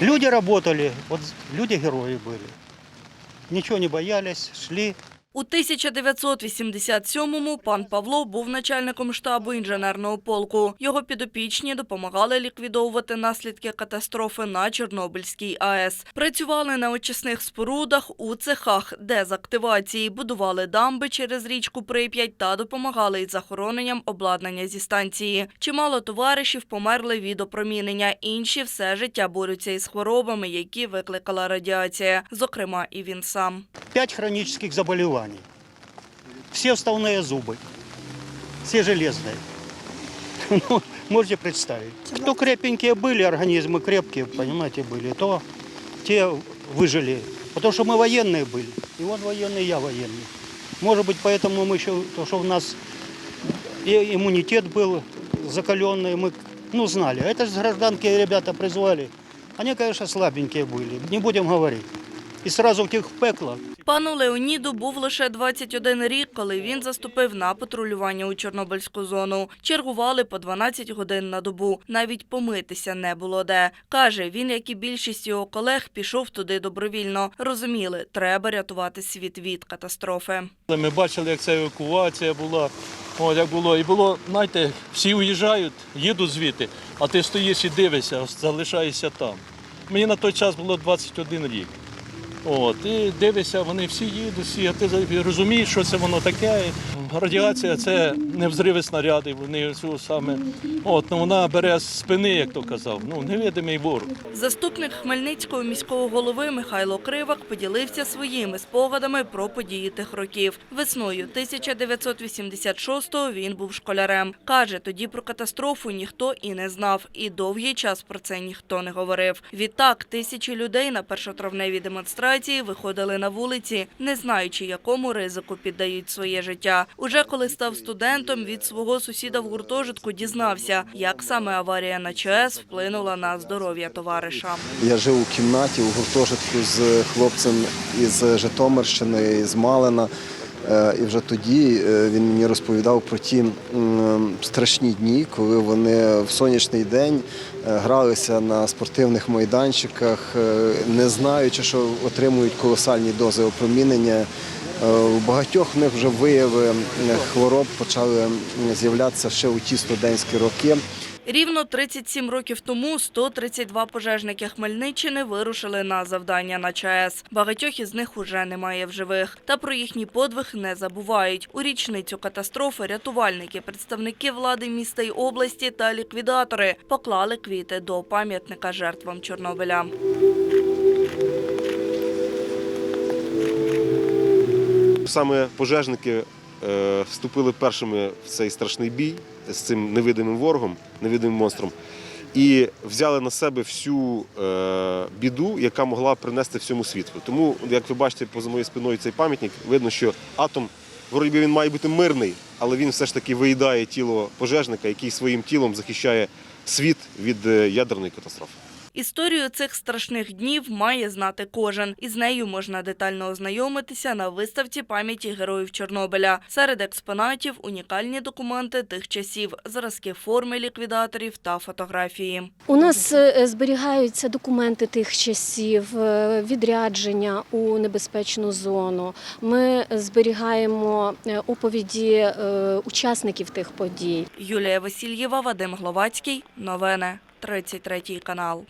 Люди работали, вот люди герои были. Ничего не боялись, шли. У 1987-му пан Павло був начальником штабу інженерного полку. Його підопічні допомагали ліквідовувати наслідки катастрофи на Чорнобильській АЕС. Працювали на очисних спорудах у цехах дезактивації, будували дамби через річку Прип'ять та допомагали із захороненням обладнання зі станції. Чимало товаришів померли від опромінення. Інші все життя борються із хворобами, які викликала радіація, зокрема і він сам. Пять хронических заболеваний. Все вставные зубы. Все железные. Ну, можете представить. Кто крепенькие были, организмы крепкие, понимаете, были, то те выжили. Потому что мы военные были. И он военный, я военный. Может быть, поэтому мы еще, то, что у нас и иммунитет был закаленный, мы, ну, знали. Это же гражданки ребята призвали. Они, конечно, слабенькие были, не будем говорить. И сразу в тех пекло. Пану Леоніду був лише 21 рік, коли він заступив на патрулювання у Чорнобильську зону. Чергували по 12 годин на добу. Навіть помитися не було де. Каже, він, як і більшість його колег, пішов туди добровільно. Розуміли, треба рятувати світ від катастрофи. Ми бачили, як ця евакуація була. От як було. І було, знаєте, всі уїжджають, їдуть звідти, а ти стоїш і дивишся, залишаєшся там. Мені на той час було 21 рік. От, і дивишся, вони всі їдуть, всі, а ти розумієш, що це воно таке. Радіація це не взриви снарядів, вони цю саме. От, ну, вона бере з спини, як то казав. Ну, невидимий ворог. Заступник Хмельницького міського голови Михайло Кривак поділився своїми спогадами про події тих років. Весною 1986-го він був школярем. Каже, тоді про катастрофу ніхто і не знав, і довгий час про це ніхто не говорив. Відтак тисячі людей на першотравневій демонстрації виходили на вулиці, не знаючи, якому ризику піддають своє життя. Уже коли став студентом, від свого сусіда в гуртожитку дізнався, як саме аварія на ЧАЕС вплинула на здоров'я товариша. Я жив у кімнаті у гуртожитку з хлопцем із Житомирщини, з Малина. Е, І вже тоді е, він мені розповідав про ті страшні дні, коли вони в сонячний день е, гралися на спортивних майданчиках, не знаючи, що отримують колосальні дози опромінення. Е, У багатьох в них вже вияви е, хвороб почали з'являтися ще у ті студентські роки. Рівно 37 років тому 132 пожежники Хмельниччини вирушили на завдання на ЧАЕС. Багатьох із них уже немає в живих. Та про їхній подвиг не забувають. У річницю катастрофи рятувальники, представники влади міста й області та ліквідатори поклали квіти до пам'ятника жертвам Чорнобиля. Саме пожежники е, вступили першими в цей страшний бій з цим невидимим ворогом, невидимим монстром, і взяли на себе всю е, біду, яка могла принести всьому світу. Тому, як ви бачите, поза моєю спиною цей пам'ятник, видно, що атом, вроді він має бути мирний, але він все ж таки виїдає тіло пожежника, який своїм тілом захищає світ від е, ядерної катастрофи. Історію цих страшних днів має знати кожен. Із нею можна детально ознайомитися на виставці пам'яті героїв Чорнобиля. Серед експонатів унікальні документи тих часів, зразки форми ліквідаторів та фотографії. У нас е, зберігаються документи тих часів, е, відрядження у небезпечну зону. Ми зберігаємо е, оповіді е, учасників тих подій. Юлія Васильєва, Вадим Гловацький. Новини. 33 канал.